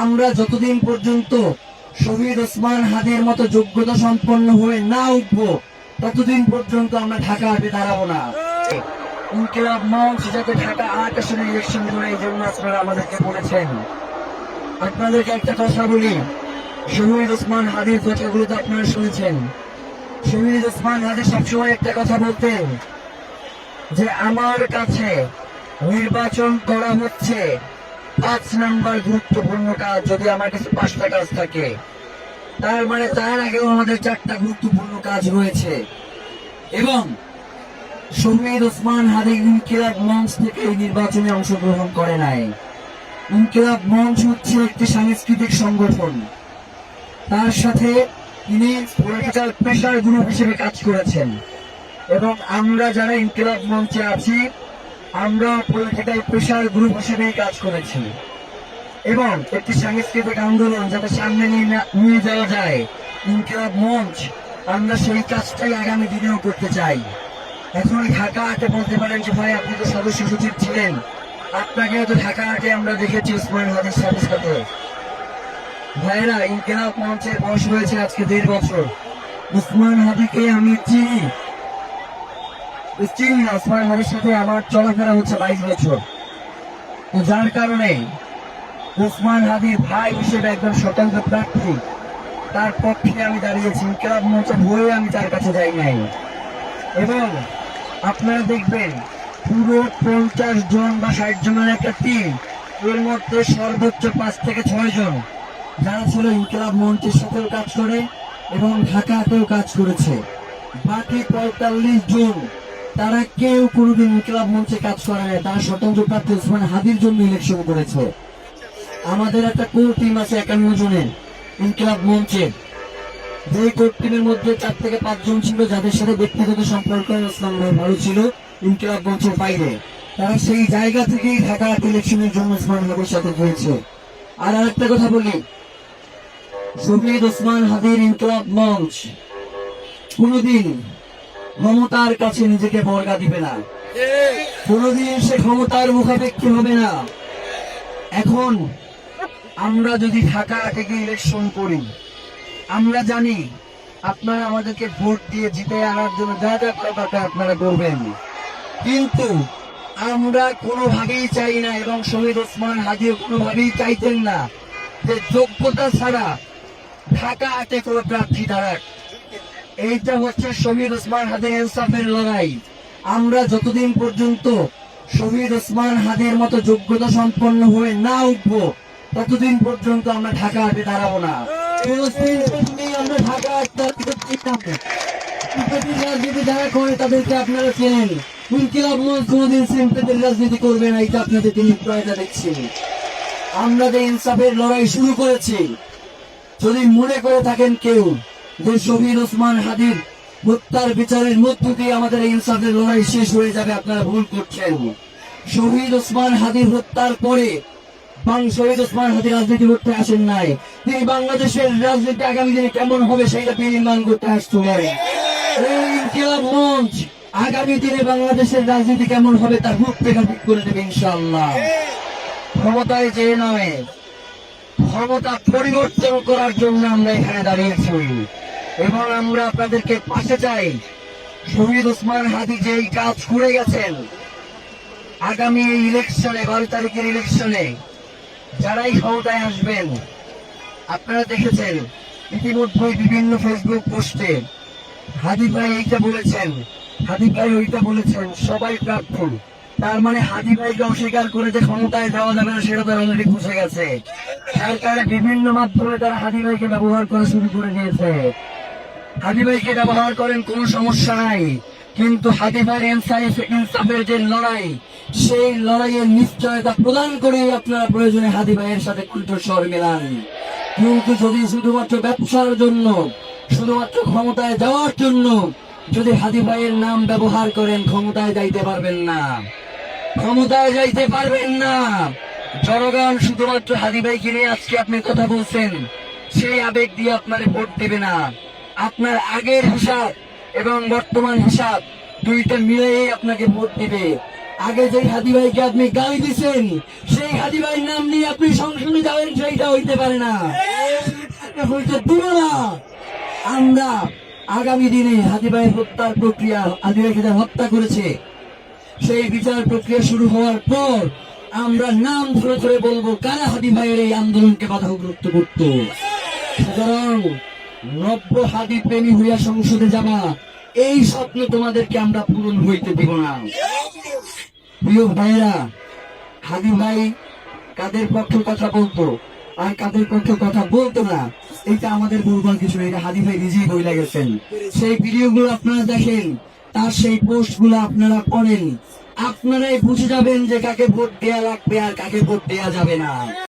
আমরা যতদিন পর্যন্ত শহীদ ওসমান হাদির মতো যোগ্যতা সম্পন্ন হয়ে না উঠবো, ততদিন পর্যন্ত আমরা ঢাকা হাটে দাঁড়াবো না। ইনকিলাব মঞ্চ যাতে ঢাকা আট আসনে ইলেকশন করে, এই জন্য আপনারা আমাদেরকে বলেছেন। আপনাদেরকে একটা কথা বলি। শহীদ ওসমান হাদির কথাগুলো তো আপনারা শুনেছেন। শহীদ ওসমান হাদি সবসময় একটা কথা বলতেন যে, আমার কাছে নির্বাচন করা হচ্ছে। পাঁচ নাম্বার গুরুত্বপূর্ণ কাজ যদি আমার কাছে পাঁচটা কাজ থাকে, তার মানে তার আগেও আমাদের চারটা গুরুত্বপূর্ণ কাজ রয়েছে। এবং শহীদ ওসমান হাদি ইনকিলাব মঞ্চ থেকে এই নির্বাচনে অংশগ্রহণ করে নাই। ইনকিলাব মঞ্চ হচ্ছে একটি সাংস্কৃতিক সংগঠন। তার সাথে তিনি পলিটিক্যাল প্রেশার গ্রুপ হিসেবে কাজ করেছেন। এবং আমরা যারা ইনকিলাব মঞ্চে আছি আমরা পলিটিক্যাল প্রেশার গ্রুপ হিসেবে কাজ করেছি। এবং একটি সাংস্কৃতিক আন্দোলন যাতে সামনে নিয়ে যাওয়া যায়, ইনকিলাব মঞ্চ, আমরা সেই কাজটাই আগামী দিনেও করতে চাই। এখন ঢাকা হাটে বলতে পারেন যে ভাই, আপনি তো সদস্য সচিব ছিলেন। আপনাকে তো ঢাকা হাটে আমরা দেখেছি উসমান হাদির সাথে সাথে। ভাইরা, ইনকিলাব মঞ্চের বয়স হয়েছে আজকে দেড় বছর। উসমান হাদিকে আমি চিনি। উসমান হাদির সাথে আমার চলাফেরা হচ্ছে বাইশ বছর। তো যার কারণে উসমান হাদির ভাই হিসেবে একজন স্বতন্ত্র প্রার্থী, তার পক্ষে আমি দাঁড়িয়েছি। ইনকিলাব মঞ্চে হয়ে আমি তার কাছে যাই নাই। এবং আপনারা দেখবেন, পুরো পঞ্চাশ জন বা ষাট জনের একটা টিম এর মধ্যে সর্বোচ্চ পাঁচ থেকে ছয় জন, যারা ছিল ইনকিলাব মঞ্চের সাথেও কাজ করে এবং ঢাকাতেও কাজ করেছে। বাকি পঁয়তাল্লিশ জন তারা কেউ কোনোদিন ইনকিলাব মঞ্চে কাজ করে না তারা স্বতন্ত্র প্রার্থী ওসমান হাদির জন্য ইলেকশন করেছে। আমাদের একটা কোর টিম আছে একান্ন জনের ইনকিলাব মঞ্চের যে কোর টিমের মধ্যে চার থেকে পাঁচজন ছিল, যাদের সাথে ব্যক্তিগত সম্পর্ক ইসলাম ভাই ভালো ছিল ইনকিলাব মঞ্চের বাইরে। তারা সেই জায়গা থেকেই ঢাকা ইলেকশনের জন্য ওসমান হাদির সাথে হয়েছে আর আরেকটা কথা বলি, শহীদ ওসমান হাদির ইনকিলাব মঞ্চ। কোনদিন ক্ষমতার কাছে নিজেকে বর্গা দিবে না। কোনদিন সে ক্ষমতার মুখাপেক্ষী হবে না। এখন আমরা যদি ঢাকা থেকে ইলেকশন করি, আমরা জানি আপনারা আমাদেরকে ভোট দিয়ে জিতে আনার জন্য যা যা দরকার আপনারা করবেন। কিন্তু আমরা কোনোভাবেই চাই না এবং শহীদ ওসমান হাজিও কোনোভাবেই চাইতেন না যে যোগ্যতা ছাড়া ঢাকা আটে কোনো প্রার্থী দাঁড়াক। এইটা হচ্ছে শহীদ ওসমান হাদির ইনসাফের লড়াই। আমরা যতদিন পর্যন্ত শহীদ ওসমান হাদের মতো যোগ্যতা সম্পন্ন হয়ে না উঠবো, ততদিন পর্যন্ত আমরা ঢাকা হাটে দাঁড়াবো না। রাজনীতি তাদেরকে আপনারা চেনেন। রাজনীতি আপনাদের আমরা যে ইনসাফের লড়াই শুরু করেছি, যদি মনে করে থাকেন কেউ যে শহীদ ওসমান হাদির হত্যার বিচারের মধ্য দিয়ে আমাদের এই ইনসাফের লড়াই শেষ হয়ে যাবে, আপনারা ভুল করছেন। শহীদ ওসমান হাদির হত্যার পরে শহীদ ওসমান আসেন নাই। তিনি বাংলাদেশের রাজনীতি আগামী দিনে কেমন হবে করতে মঞ্চ আগামী দিনে বাংলাদেশের রাজনীতি কেমন হবে তার রূপরেখা ঠিক করে দেবে ইনশাআল্লাহ। ক্ষমতায় যে নয়, ক্ষমতা পরিবর্তন করার জন্য আমরা এখানে দাঁড়িয়েছি। এবং আমরা আপনাদেরকে পাশে চাই শহীদ ওসমান হাদি যে এই কাজ করে গেছেন, আগামী এই ইলেকশনে বারো তারিখের ইলেকশনে যারাই ক্ষমতায় আসবেন, আপনারা দেখেছেন ইতিমধ্যে বিভিন্ন ফেসবুক পোস্টে হাদি ভাই এইটা বলেছেন, হাদি ভাই ওইটা বলেছেন, সবাই প্রার্থী। তার মানে হাদি ভাইকে অস্বীকার করে যে ক্ষমতায় যাওয়া যাবে না, সেটা তারা অলরেডি বুঝে গেছে। তার কারণে বিভিন্ন মাধ্যমে তারা হাদি ভাইকে ব্যবহার করা শুরু করে দিয়েছে। হাদি ভাইকে ব্যবহার করেন, কোনো সমস্যা নাই। কিন্তু হাদি ভাইয়ের ইনসাইফ ইনসাফের যে লড়াই, সেই লড়াইয়ের নিশ্চয়তা প্রদান করে আপনারা প্রয়োজনে হাদি ভাইয়ের সাথে কণ্ঠস্বর মেলান। কিন্তু যদি শুধুমাত্র ব্যবসার জন্য, শুধুমাত্র ক্ষমতায় যাওয়ার জন্য যদি হাদি ভাইয়ের নাম ব্যবহার করেন, ক্ষমতায় যাইতে পারবেন না। ক্ষমতায় যাইতে পারবেন না। জনগণ, শুধুমাত্র হাদি ভাইকে নিয়ে আজকে আপনি কথা বলছেন, সেই আবেগ দিয়ে আপনার ভোট দেবে না। আপনার আগের হিসাব এবং বর্তমান হিসাব দুইটা মিলেই আপনাকে ভোট দিবে। আগে যে হাদি ভাইকে আপনি গালি দিচ্ছেন সেই হাদি ভাইয়ের নাম নিয়ে আপনি সংসদে যাবেন, সেইটা হইতে পারে না। হইতে দিব না। আমরা আগামী দিনে হাদি ভাই হত্যার প্রক্রিয়া হাদি ভাইকে হত্যা করেছে, সেই বিচার প্রক্রিয়া শুরু হওয়ার পর আমরা নাম ধরে ধরে বলব, কারা হাদি ভাইয়ের এই আন্দোলনকে বাধাগ্রস্ত করত? সুতরাং নব্য হাদি প্রেমী হইয়া সংসদে যাবা। এই স্বপ্ন তোমাদেরকে আমরা পূরণ হইতে দিব না। প্রিয় ভাইয়েরা, হাদি ভাই কাদের পক্ষে কথা বলতো আর কাদের পক্ষে কথা বলতো না, এটা আমাদের বলবার কিছু এটা হাদি ভাই নিজেই বইলা গেছেন। সেই ভিডিওগুলো আপনারা দেখেন, তার সেই পোস্টগুলো আপনারা পড়েন। আপনারাই বুঝে যাবেন যে কাকে ভোট দেয়া লাগবে আর কাকে ভোট দেয়া যাবে না।